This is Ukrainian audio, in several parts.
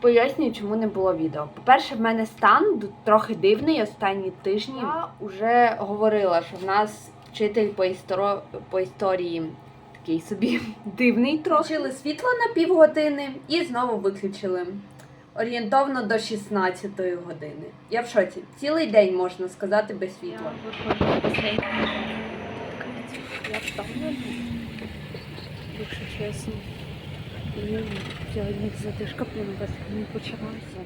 Пояснюю, чому не було відео. По-перше, в мене стан трохи дивний останні тижні. Я вже говорила, що в нас вчитель по, історо... по історії такий собі дивний трохи. Включили світло на півгодини і знову виключили. Орієнтовно до 16 години. Я в шоці. Цілий день можна сказати без світла. виходжу. Я втомлена, якщо чесно. І сьогодні затишка прямо басейн почалася.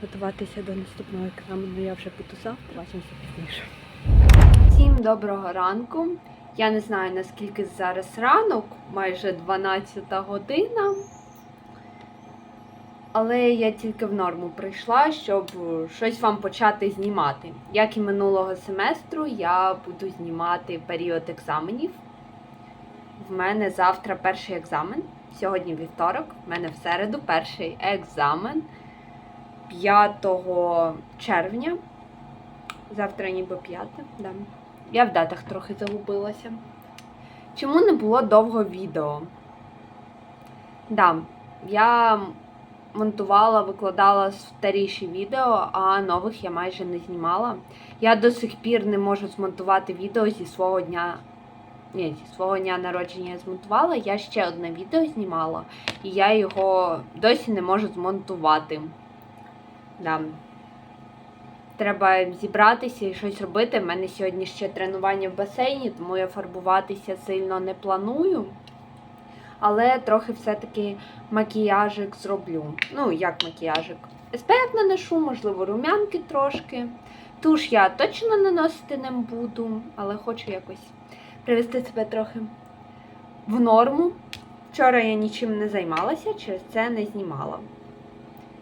Готуватися до наступного екзамену. Я вже потусав, побачимося пізніше. Всім доброго ранку. Я не знаю наскільки зараз ранок, майже 12 година. Але я тільки в норму прийшла, щоб щось вам почати знімати. Як і минулого семестру, я буду знімати період екзаменів. В мене завтра перший екзамен. Сьогодні вівторок, в мене в середу перший екзамен 5 червня. Завтра ніби 5, да. Я в датах трохи загубилася. Чому не було довго відео? Да, я монтувала, викладала старіші відео, а нових я майже не знімала. Я до сих пір не можу змонтувати відео зі свого дня. Ні, свого дня народження я змонтувала. Я ще одне відео знімала, і я його досі не можу змонтувати. Да. Треба зібратися і щось робити. У мене сьогодні ще тренування в басейні, тому я фарбуватися сильно не планую. Але трохи все-таки макіяжик зроблю. Ну, як макіяжик. SPF наношу, можливо, рум'янки трошки. Туш я точно наносити не буду, але хочу якось привести себе трохи в норму. Вчора я нічим не займалася, через це не знімала.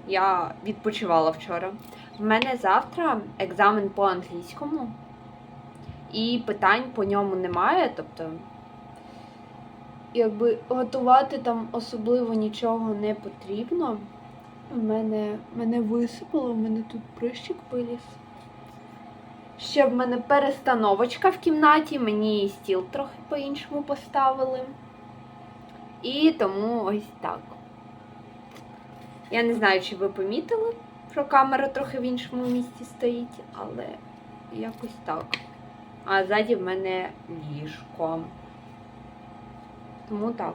Я відпочивала вчора. В мене завтра екзамен по англійському, і питань по ньому немає. Тобто, якби готувати там особливо нічого не потрібно. Мене, мене висипало, в мене тут прищик виліз. Ще в мене перестановочка в кімнаті, мені стіл трохи по-іншому поставили. І тому ось так. Я не знаю, чи ви помітили, що камера трохи в іншому місці стоїть, але якось так. А ззаді в мене ліжко. Тому так.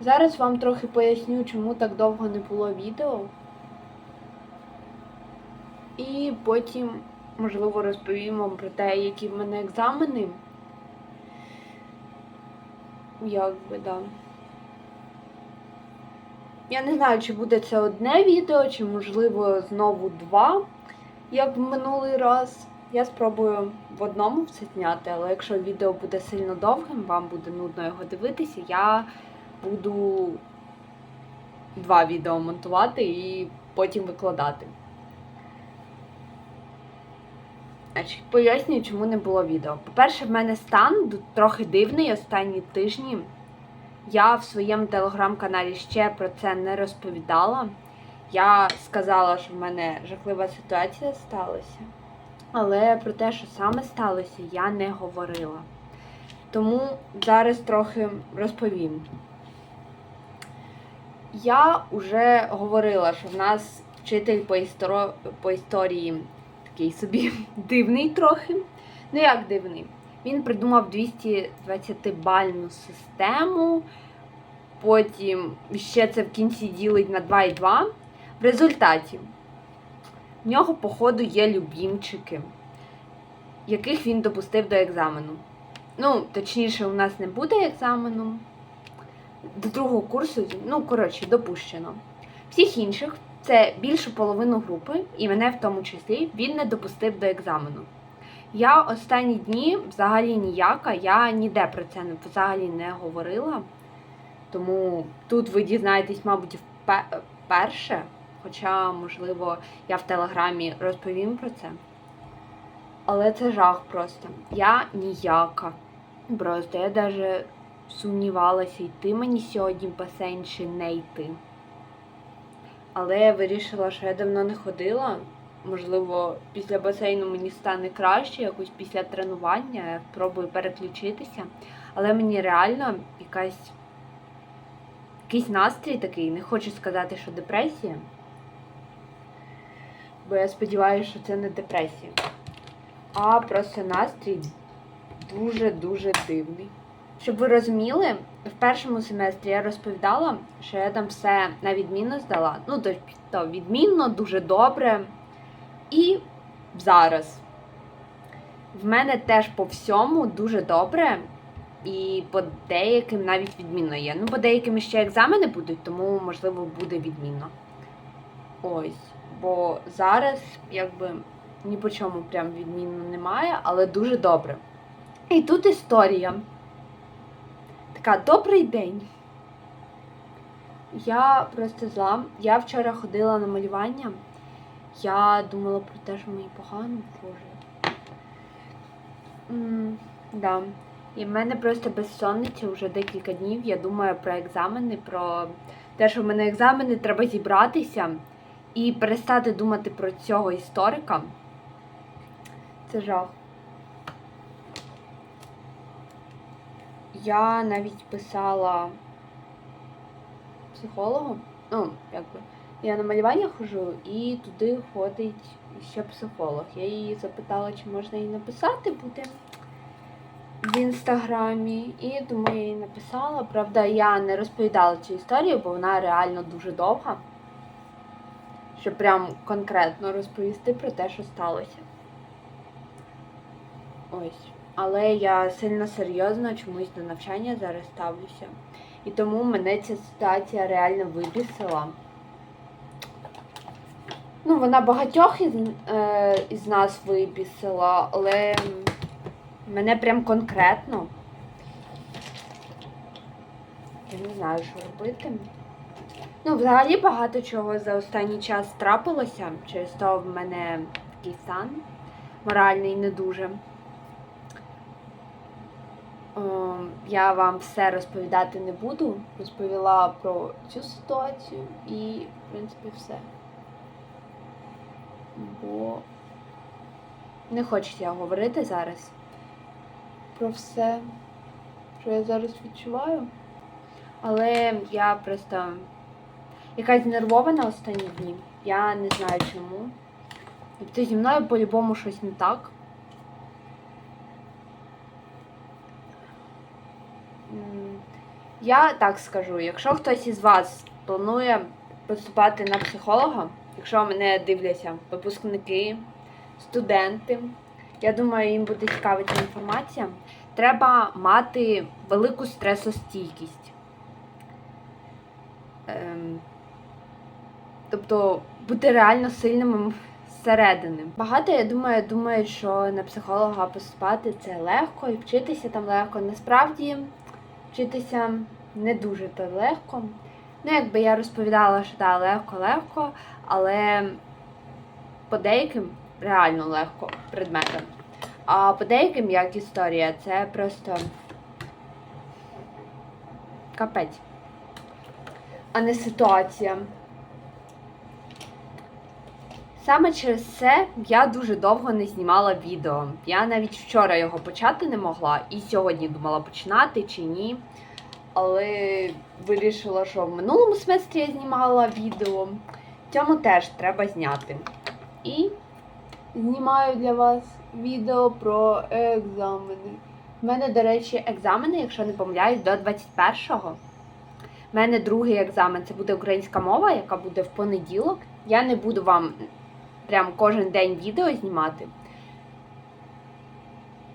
Зараз вам трохи поясню, чому так довго не було відео. І потім, можливо, розповім вам про те, які в мене екзамени. Як би, да. Я не знаю, чи буде це одне відео, чи, можливо, знову два, як в минулий раз. Я спробую в одному все зняти, але якщо відео буде сильно довгим, вам буде нудно його дивитися, я буду два відео монтувати і потім викладати. Пояснюю, чому не було відео. По-перше, в мене стан трохи дивний останні тижні. Я в своєму телеграм-каналі ще про це не розповідала. Я сказала, що в мене жахлива ситуація сталася. Але про те, що саме сталося, я не говорила. Тому зараз трохи розповім. Я вже говорила, що в нас вчитель по історії такий собі дивний трохи. Ну як дивний? Він придумав 220-бальну систему, потім ще це в кінці ділить на 2 і 2. В результаті в нього, походу, є любімчики, яких він допустив до екзамену. Ну, точніше, у нас не буде екзамену. До другого курсу, ну, коротше, допущено. Всіх інших, це більшу половину групи, і мене в тому числі, він не допустив до екзамену. Я останні дні взагалі ніяка, я ніде про це взагалі не говорила. Тому тут ви дізнаєтесь, мабуть, вперше. Хоча, можливо, я в телеграмі розповім про це. Але це жах просто. Я ніяка. Просто я навіть сумнівалася, йти мені сьогодні в басейн чи не йти. Але я вирішила, що я давно не ходила. Можливо, після басейну мені стане краще, якось після тренування, я спробую переключитися. Але мені реально якась якийсь настрій такий, не хочу сказати, що депресія. Бо я сподіваюся, що це не депресія. А просто настрій дуже-дуже дивний. Щоб ви розуміли, в першому семестрі я розповідала, що я там все на відмінно здала. Ну, то, відмінно, дуже добре. І зараз. В мене теж по всьому дуже добре. І по деяким навіть відмінно є. Ну, по деяким ще екзамени будуть, тому, можливо, буде відмінно. Ось. Бо зараз, якби, ні по чому прям відмінно немає, але дуже добре. І тут історія. Така, добрий день. Я просто зла. Я вчора ходила на малювання. Я думала про те, що мені погано, боже. М, да. І в мене просто безсонниця вже декілька днів. Я думаю про екзамени, про те, що в мене екзамени, треба зібратися і перестати думати про цього історика. Це жах. Я навіть писала психологу. Ну, якби. Я на малювання хожу і туди ходить ще психолог. Я її запитала, чи можна їй написати буде в інстаграмі. І тому я їй написала. Правда, я не розповідала цю історію, бо вона реально дуже довга. Щоб прям конкретно розповісти про те, що сталося. Ось. Але я сильно серйозно чомусь до навчання зараз ставлюся. І тому мене ця ситуація реально вибісила. Ну, вона багатьох із, е, із нас вибісила, але мене прям конкретно. Я не знаю, що робити. Ну, взагалі багато чого за останній час трапилося. Через то в мене такий стан моральний не дуже. Е, Я вам все розповідати не буду. Розповіла про цю ситуацію і, в принципі, все. Бо не хочеться говорити зараз про все, що я зараз відчуваю. Але я просто якась знервована останні дні. Я не знаю чому. Тобто зі мною по-любому щось не так. М, Я так скажу, якщо хтось із вас планує поступати на психолога, якщо мене дивляться випускники, студенти, я думаю, їм буде цікава ця інформація. Треба мати велику стресостійкість. Ем, тобто бути реально сильним зсередини. Багато, я думаю, думають, що на психолога поступати це легко і вчитися там легко. Насправді вчитися не дуже то легко. Ну, якби я розповідала, що так, легко-легко, але по деяким реально легко предметам. А по деяким, як історія, це просто капець, а не ситуація. Саме через це я дуже довго не знімала відео. Я навіть вчора його почати не могла, і сьогодні думала починати чи ні. Але вирішила, що в минулому семестрі я знімала відео. Цьому теж треба зняти. І знімаю для вас відео про екзамени. У мене, до речі, екзамени, якщо не помиляюсь, до 21-го. У мене другий екзамен це буде українська мова, яка буде в понеділок. Я не буду вам прям кожен день відео знімати.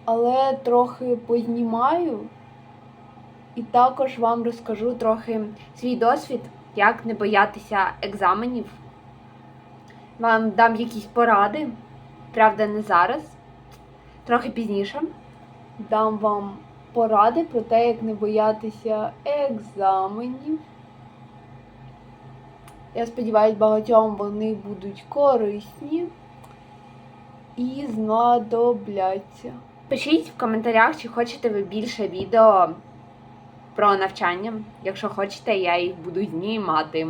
Але трохи познімаю. І також вам розкажу трохи свій досвід, як не боятися екзаменів. Вам дам якісь поради, правда, не зараз, трохи пізніше. Дам вам поради про те, як не боятися екзаменів. Я сподіваюся, багатьом вони будуть корисні і знадобляться. Пишіть в коментарях, чи хочете ви більше відео про навчання. Якщо хочете, я їх буду знімати.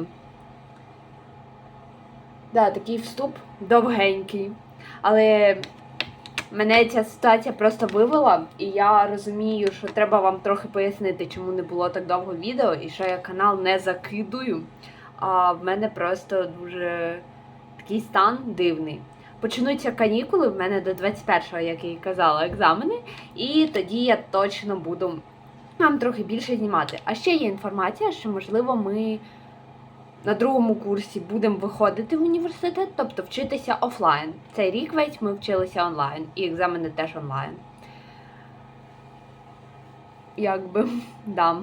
Да, такий вступ довгенький. Але Мене ця ситуація просто вивела, і я розумію, що треба вам трохи пояснити, чому не було так довго відео, і що я канал не закидую. А в мене просто дуже такий стан дивний. Почнуться канікули в мене до 21-го, як я і казала, екзамени, і тоді я точно буду вам трохи більше знімати. А ще є інформація, що можливо ми на другому курсі будемо виходити в університет, тобто вчитися офлайн. Цей рік весь ми вчилися онлайн, і екзамени теж онлайн. Якби, да.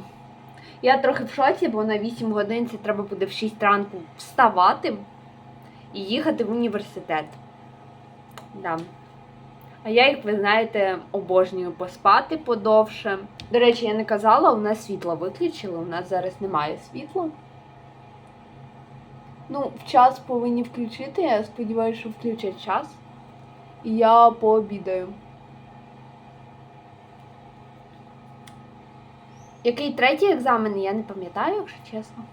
Я трохи в шоці, бо на 8 годин це треба буде в 6 ранку вставати і їхати в університет. Да. А я, як ви знаєте, обожнюю поспати подовше. До речі, я не казала, у нас світло виключили, у нас зараз немає світла. Ну, в час повинні включити. Я сподіваюся, що включать час. І я пообідаю. Який третій екзамен, я не пам'ятаю, якщо чесно.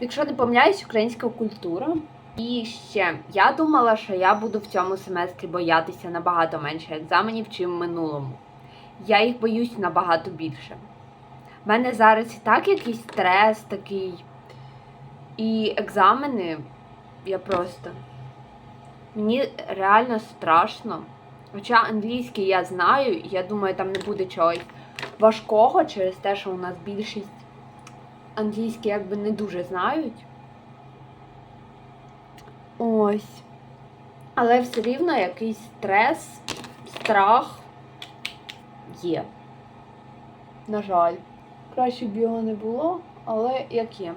Якщо не помиляюсь, українська культура. І ще я думала, що я буду в цьому семестрі боятися набагато менше екзаменів, чим в минулому. Я їх боюсь набагато більше. У мене зараз і так якийсь стрес такий. І екзамени я просто. Мені реально страшно. Хоча англійський я знаю, я думаю, там не буде чогось важкого через те, що у нас більшість англійський якби не дуже знають. Ось. Але все рівно якийсь стрес, страх є. На жаль. Краще б його не було, але як є.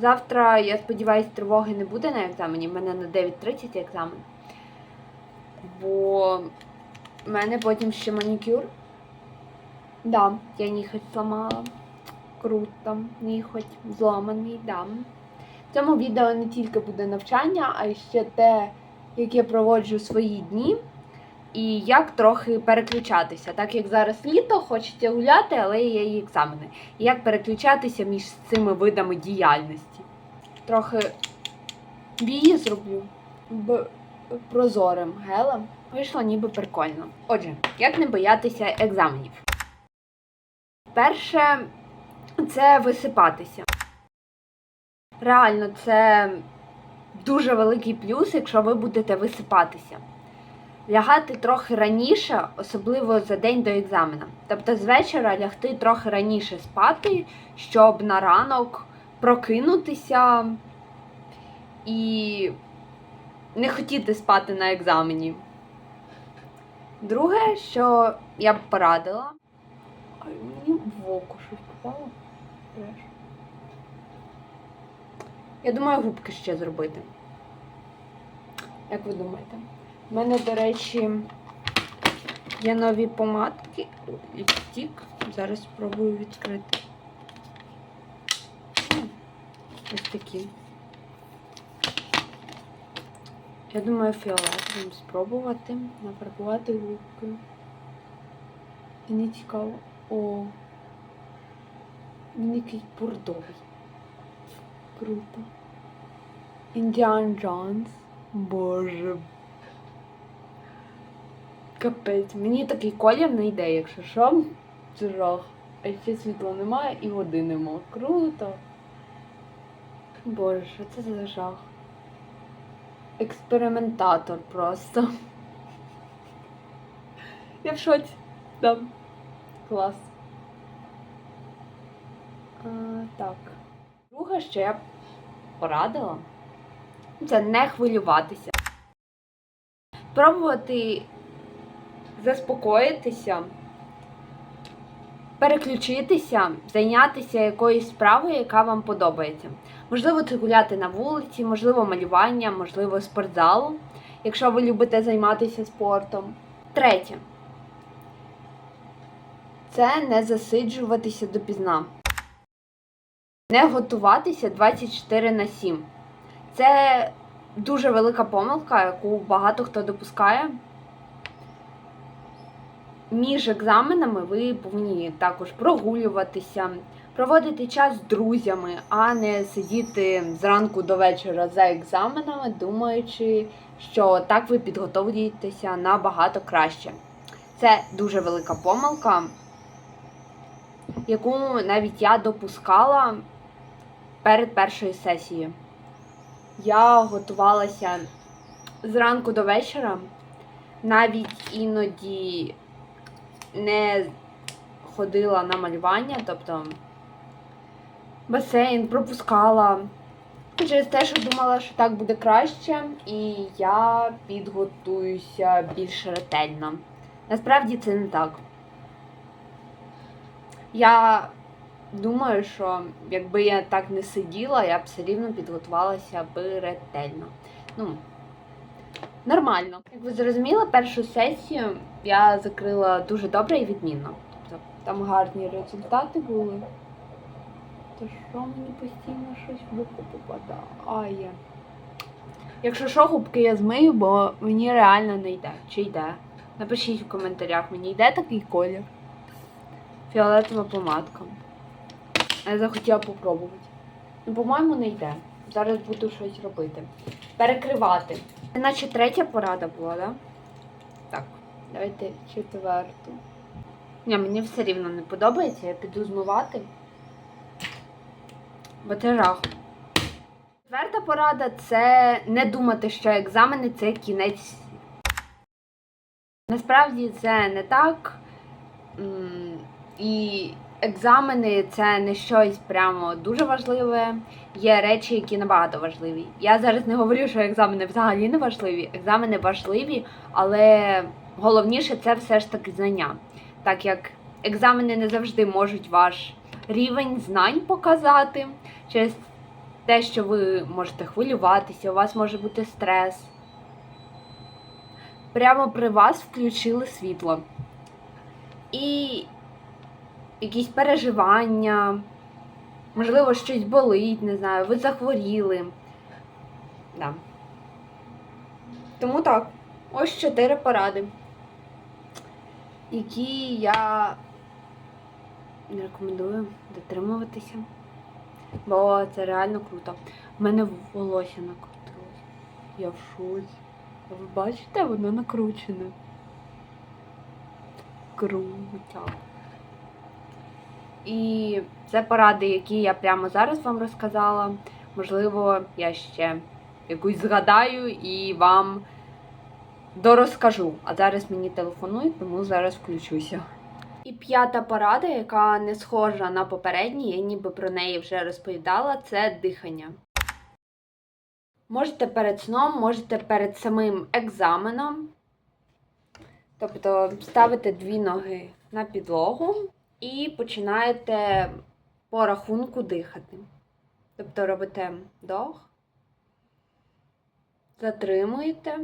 Завтра, я сподіваюся, тривоги не буде на екзамені. У мене на 9.30 екзамен. Бо в мене потім ще манікюр. Да, я ніхоть зламала. Круто, ніхоть зламаний, да. В цьому відео не тільки буде навчання, а ще те, як я проводжу свої дні. І як трохи переключатися. Так як зараз літо, хочеться гуляти, але є і екзамени. І як переключатися між цими видами діяльності. Трохи вії зроблю б прозорим гелем. Вийшло ніби прикольно. Отже, як не боятися екзаменів? Перше, це висипатися. Реально, це дуже великий плюс, якщо ви будете висипатися. Лягати трохи раніше, особливо за день до екзамена. Тобто з вечора лягти трохи раніше спати, щоб на ранок прокинутися і не хотіти спати на екзамені. Друге, що я б порадила. В око щось попало. Я думаю, губки ще зробити. Як ви думаєте? У мене, до речі, є нові помадки. Ліпстік. Зараз спробую відкрити. Ось такі. Я думаю, фіолетовим спробувати нафарбувати губки. І Мені цікаво. О. Він якийсь бордовий. Круто. Індіан Джонс. Боже. Капець, мені такий колір не йде, якщо що. Жах. А ще світла немає і води нема. Круто. Боже, що це за жах? Експериментатор просто. Я в шоці. Да. Клас. Так. Друге, що я б порадила, це не хвилюватися. Пробувати заспокоїтися, переключитися, зайнятися якоюсь справою, яка вам подобається. Можливо, це гуляти на вулиці, можливо, малювання, можливо, спортзал, якщо ви любите займатися спортом. Третє. Це не засиджуватися допізна. Не готуватися 24 на 7. Це дуже велика помилка, яку багато хто допускає. Між екзаменами ви повинні також прогулюватися, проводити час з друзями, а не сидіти зранку до вечора за екзаменами, думаючи, що так ви підготовлюєтеся набагато краще. Це дуже велика помилка, яку навіть я допускала перед першою сесією. Я готувалася зранку до вечора, навіть іноді не ходила на малювання, тобто басейн пропускала. Через те, що думала, що так буде краще, і я підготуюся більш ретельно. Насправді це не так. Я думаю, що якби я так не сиділа, я б все рівно підготувалася би ретельно. Ну, нормально. Як ви зрозуміли, першу сесію я закрила дуже добре і відмінно. Тобто там гарні результати були. То що мені постійно щось в боку попадає? Якщо що, губки я змию, бо мені реально не йде. Чи йде? Напишіть в коментарях, мені йде такий колір. Фіолетова помадка. Я захотіла попробувати. Ну, по-моєму, не йде. Зараз буду щось робити. Перекривати. Це наче третя порада була, так? Да? Так, давайте четверту. Ні, мені все рівно не подобається, я піду змивати. Бо це жах. Четверта порада це не думати, що екзамени це кінець. Насправді це не так. І екзамени це не щось прямо дуже важливе. Є речі, які набагато важливі. Я зараз не говорю, що екзамени взагалі не важливі. Екзамени важливі, але головніше це все ж таки знання. Так як екзамени не завжди можуть ваш рівень знань показати через те, що ви можете хвилюватися, у вас може бути стрес. Прямо при вас включили світло. І якісь переживання, можливо, щось болить, не знаю, ви захворіли. Да. Тому так, ось чотири поради, які я не рекомендую дотримуватися. Бо це реально круто. У мене волосся накрутилось. Я в шоці. Ви бачите, воно накручене. Круто. І це поради, які я прямо зараз вам розказала. Можливо, я ще якусь згадаю і вам дорозкажу. А зараз мені телефонують, тому зараз включуся. І п'ята порада, яка не схожа на попередні, я ніби про неї вже розповідала, це дихання. Можете перед сном, можете перед самим екзаменом. Тобто ставите дві ноги на підлогу і починаєте по рахунку дихати. Тобто робите вдох, затримуєте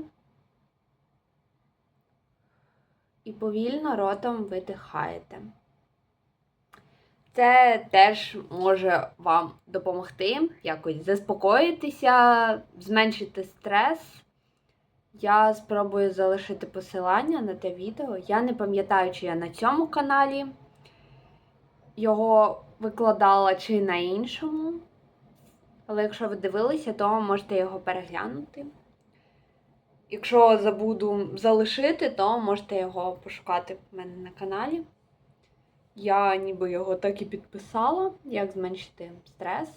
і повільно ротом видихаєте. Це теж може вам допомогти якось заспокоїтися, зменшити стрес. Я спробую залишити посилання на те відео. Я не пам'ятаю, чи я на цьому каналі його викладала, чи на іншому. Але якщо ви дивилися, то можете його переглянути. Якщо забуду залишити, то можете його пошукати в мене на каналі. Я ніби його так і підписала, як зменшити стрес.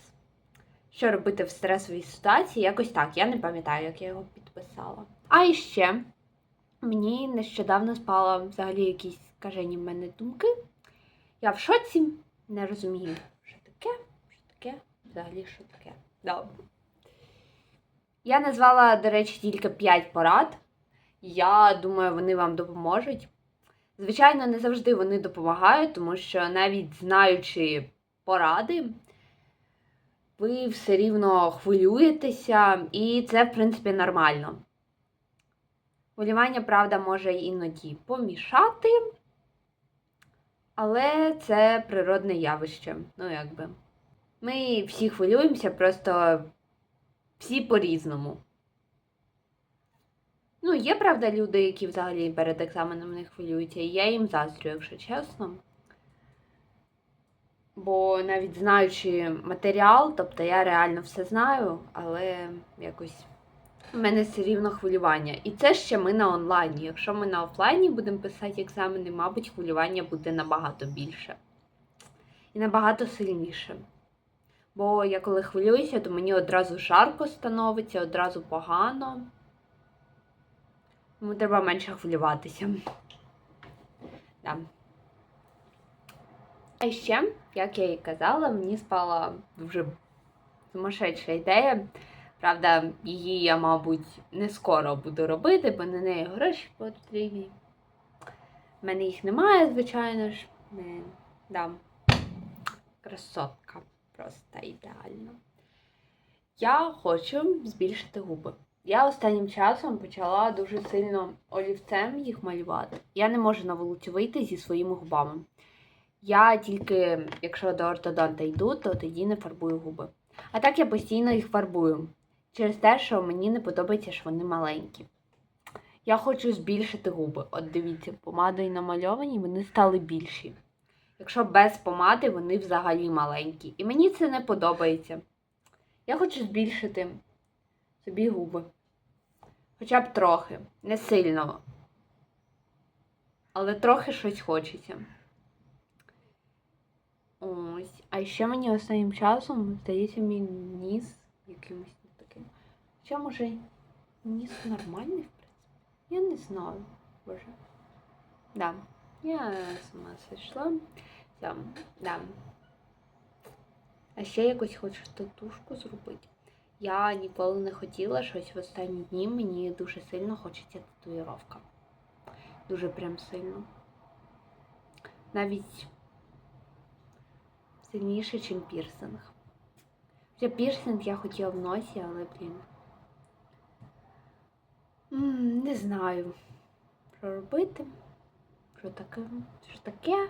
Що робити в стресовій ситуації? Якось так. Я не пам'ятаю, як я його підписала. А іще мені нещодавно спали взагалі якісь скажені в мене думки. Я в шоці, не розумію, що таке, що таке, взагалі, що таке. Я назвала, до речі, тільки 5 порад. Я думаю, вони вам допоможуть. Звичайно, не завжди вони допомагають, тому що навіть знаючи поради, ви все рівно хвилюєтеся, і це, в принципі, нормально. Хвилювання, правда, може іноді помішати, але це природне явище. Ну, якби. Ми всі хвилюємося, просто всі по-різному. Ну, є, правда, люди, які взагалі перед екзаменом не хвилюються, і я їм заздрю, якщо чесно. Бо навіть знаючи матеріал, тобто я реально все знаю, але якось в мене все рівно хвилювання. І це ще ми на онлайні. Якщо ми на офлайні будемо писати екзамени, мабуть, хвилювання буде набагато більше і набагато сильніше. Бо я коли хвилююся, то мені одразу жарко становиться, одразу погано. Тому треба менше хвилюватися. Да. А ще, як я і казала, мені спала дуже сумасшедша ідея. Правда, її я, мабуть, не скоро буду робити, бо на неї гроші потрібні. У мене їх немає, звичайно ж. Е, Да. Красотка. Просто ідеально. Я хочу збільшити губи. Я останнім часом почала дуже сильно олівцем їх малювати. Я не можу на вулицю вийти зі своїми губами. Я тільки, якщо до ортодонта йду, то тоді не фарбую губи. А так я постійно їх фарбую. Через те, що мені не подобається, що вони маленькі. Я хочу збільшити губи. От дивіться, помадою намальовані, вони стали більші. Якщо без помади, вони взагалі маленькі. І мені це не подобається. Я хочу збільшити собі губи. Хоча б трохи. Не сильно. Але трохи щось хочеться. Ось. А ще мені останнім часом здається мій ніс якимось. Хоча може ніс нормальний, в принципі. Я не знаю. Боже. Да. Я сама сойшла. Там, да. А ще якось хочу татушку зробити. Я ніколи не хотіла щось в останні дні. Мені дуже сильно хочеться татуїровка. Дуже прям сильно. Навіть сильніше, ніж пірсинг. Хоча пірсинг я хотіла в носі, але, блін. Не знаю, що робити. Що таке? Що таке?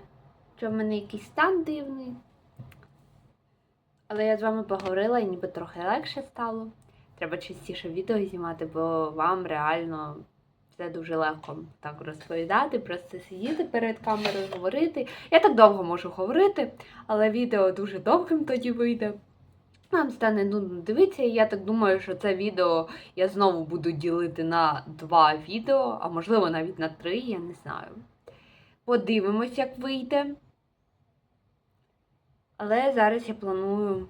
Що в мене якийсь стан дивний. Але я з вами поговорила і ніби трохи легше стало. Треба частіше відео знімати, бо вам реально все дуже легко так розповідати, просто сидіти перед камерою, говорити. Я так довго можу говорити, але відео дуже довгим тоді вийде. Вам стане нудно дивитися, і я так думаю, що це відео я знову буду ділити на два відео, а можливо навіть на три, я не знаю. Подивимось, як вийде. Але зараз я планую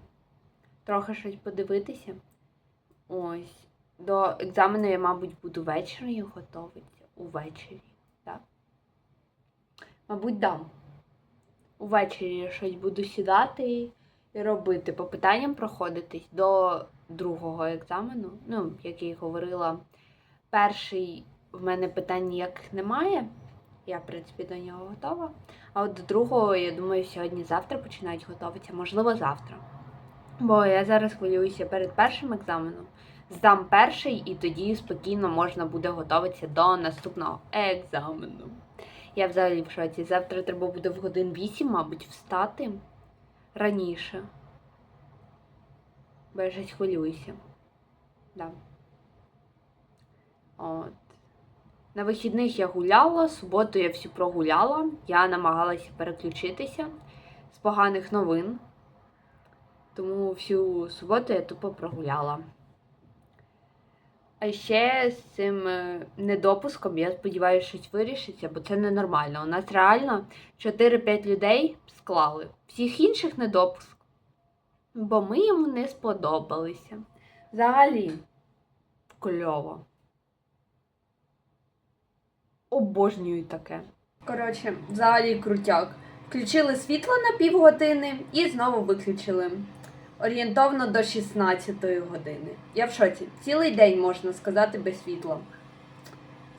трохи щось подивитися. Ось. До екзамену я, мабуть, буду ввечері готуватися. Увечері, так? Мабуть, дам. Увечері я щось буду сідати робити. По питанням проходитись до другого екзамену. Ну, як я й говорила, перший в мене питань ніяких немає. Я, в принципі, до нього готова. А от до другого, я думаю, сьогодні-завтра починають готуватися, можливо, завтра. Бо я зараз хвилююся перед першим екзаменом. Здам перший, і тоді спокійно можна буде готуватися до наступного екзамену. Я взагалі в шоці. Завтра треба буде в годин 8, мабуть, встати раніше. Бо хвилюйся. Да. От. На вихідних я гуляла, суботу я всю прогуляла. Я намагалася переключитися з поганих новин. Тому всю суботу я тупо прогуляла. А ще з цим е, недопуском, я сподіваюся, щось вирішиться, бо це ненормально. У нас реально 4-5 людей склали. Всіх інших недопуск. Бо ми йому не сподобалися. Взагалі, кльово. Обожнюю таке. Коротше, взагалі крутяк. Включили світло на півгодини і знову виключили. Орієнтовно до 16 години. Я в шоці. Цілий день можна сказати без світла.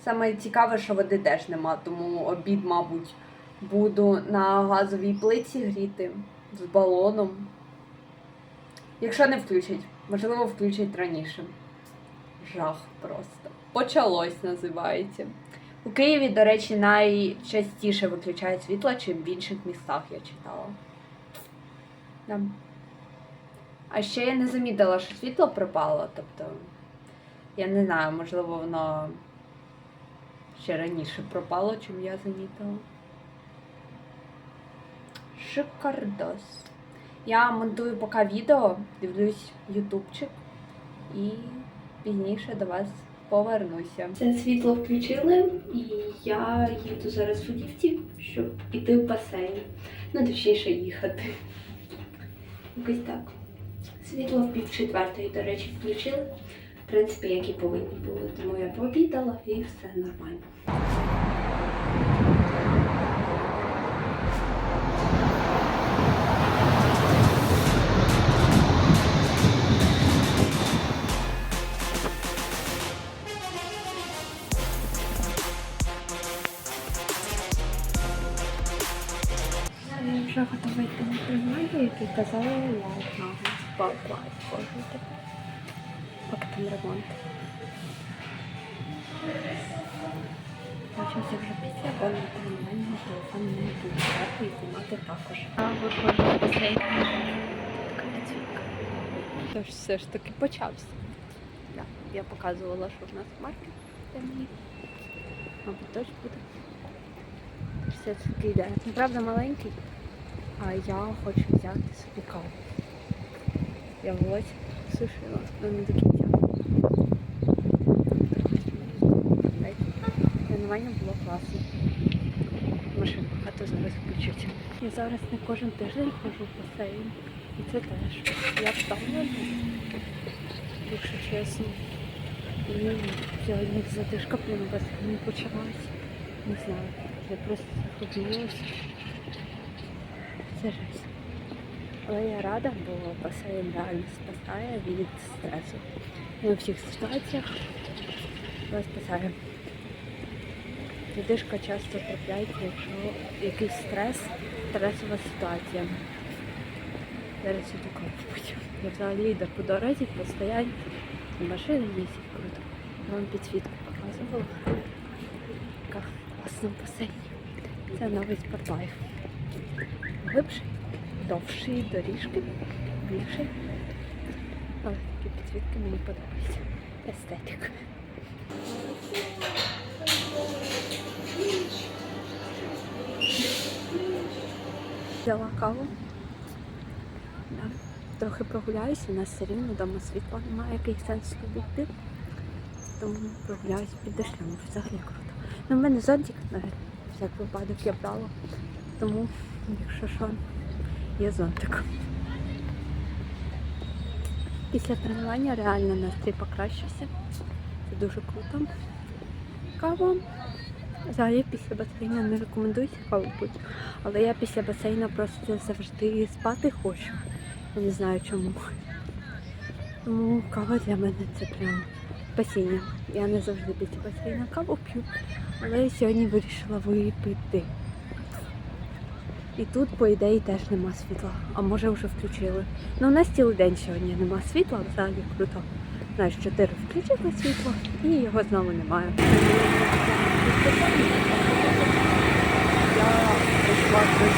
Саме цікаве, що води теж нема, тому обід, мабуть, буду на газовій плиті гріти з балоном. Якщо не включать, можливо, включать раніше. Жах просто. Почалось називається. У Києві, до речі, найчастіше виключають світло, чим в інших містах я читала. Да. А ще я не замітила, що світло пропало. Тобто, я не знаю, можливо, воно ще раніше пропало, чим я замітила. Шикардос. Я монтую поки відео, дивлюсь ютубчик і пізніше до вас повернуся. Це світло включили, і я їду зараз в Удівці, щоб піти в басейн. Ну, точніше, їхати. Якось так. Світло в пів четвертої, до речі, включили. В принципі, як і повинні були. Тому я пообідала і все нормально. Вже на приймальну, який казали, одна балкла схожу. Поки там ремонт. Бачимося вже після, бо на тренувальному телефон не буде брати і знімати також. А виходжу в басейн. Тож все ж таки почався. Да, я показувала, що в нас маркет темний. Мабуть, теж буде. Все це таки йде. Правда, маленький, а я хочу взяти собі каву. Я волосся сушила, але не до кінця. Тренування було класно. Машину багато зараз включить. Я зараз не кожен тиждень ходжу в басейн. І це теж. Я втомлена, якщо чесно. І сьогодні задишка прямо в басейні почалась. Не знаю. Я просто захопилася. Це жесть. Але я рада, бо басейн реально спасає від стресу. У всіх ситуаціях, але спасає. Задишка часто трапляється, якщо якийсь стрес, стресова ситуація. Зараз іду каву пити. Я взагалі йду по дорозі, постоять, машини їздять круто. Я вам підсвітку показувала. Яка класна в басейні. Це новий спортлайф. Глибший, довший, доріжки, більший. Але такі підсвітки мені подобаються. Естетик. Взяла каву. Да. Трохи прогуляюся, у нас все рівно вдома світла немає, який сенс йти. Тому прогуляюсь під дощем, взагалі круто. Ну, в мене зонтик на всяк випадок я брала. Тому, якщо що, є зонтик. Після тренування реально настрій покращився. Це дуже круто. Кава. Взагалі після басейну не рекомендується каву пити. Але я після басейну просто завжди спати хочу. Я не знаю чому. Тому кава для мене це прям спасіння. Я не завжди після басейну каву п'ю, але сьогодні вирішила випити. І тут, по ідеї, теж нема світла. А може вже включили. Ну, у нас цілий день сьогодні нема світла, взагалі круто. Знаєш, 4 включили світло і його знову немає. Я прийшла три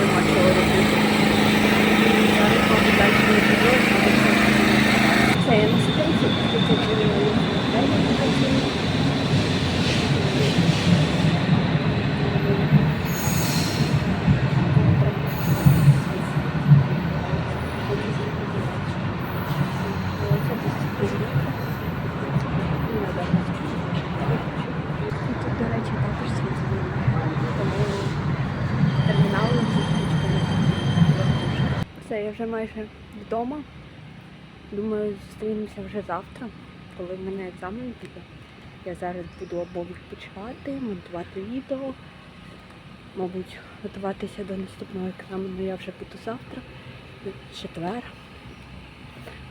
нема чого робити. Зараз, мабуть, далі не піду, Це я на спинці, тут Тут, до речі, також світло немає, тому термінали зі свічками. Все, я вже майже вдома. Думаю, зустрінемося вже завтра, коли в мене екзамен буде. Я зараз буду або відпочивати, монтувати відео, мабуть, готуватися до наступного екзамену я вже буду завтра, в четвер.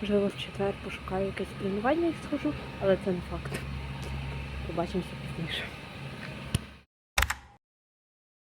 Можливо, в четвер пошукаю якесь тренування і схожу, але це не факт. Побачимося пізніше.